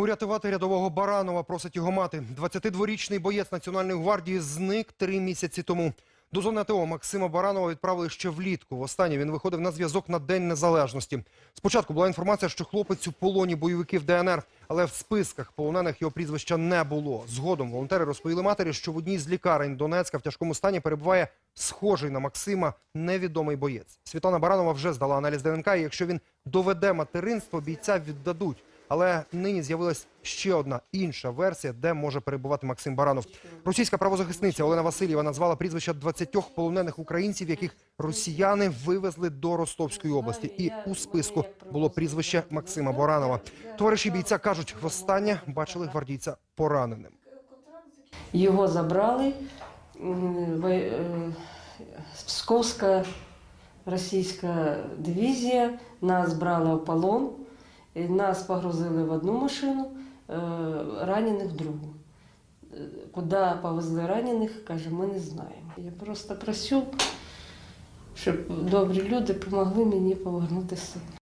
Урятувати рядового Баранова просить його мати. 22-річний боєць Національної гвардії зник три місяці тому. До зони АТО Максима Баранова відправили ще влітку. Востаннє він виходив на зв'язок на День Незалежності. Спочатку була інформація, що хлопець у полоні бойовиків ДНР, але в списках полонених його прізвища не було. Згодом волонтери розповіли матері, що в одній з лікарень Донецька в тяжкому стані перебуває схожий на Максима невідомий боєць. Світлана Баранова вже здала аналіз ДНК, і якщо він доведе материнство, бійця віддадуть. Але нині з'явилась ще одна інша версія, де може перебувати Максим Баранов. Російська правозахисниця Олена Васильєва назвала прізвища 20 полонених українців, яких росіяни вивезли до Ростовської області. І у списку було прізвище Максима Баранова. Товариші бійця кажуть, востаннє бачили гвардійця пораненим. Його забрали. е, Псковська російська дивізія нас брала в полон, нас погрузили в одну машину, е, ранених в другу. Е, Куди повезли ранених, каже, ми не знаємо. Я просто просю, щоб добрі люди допомогли мені повернути сина.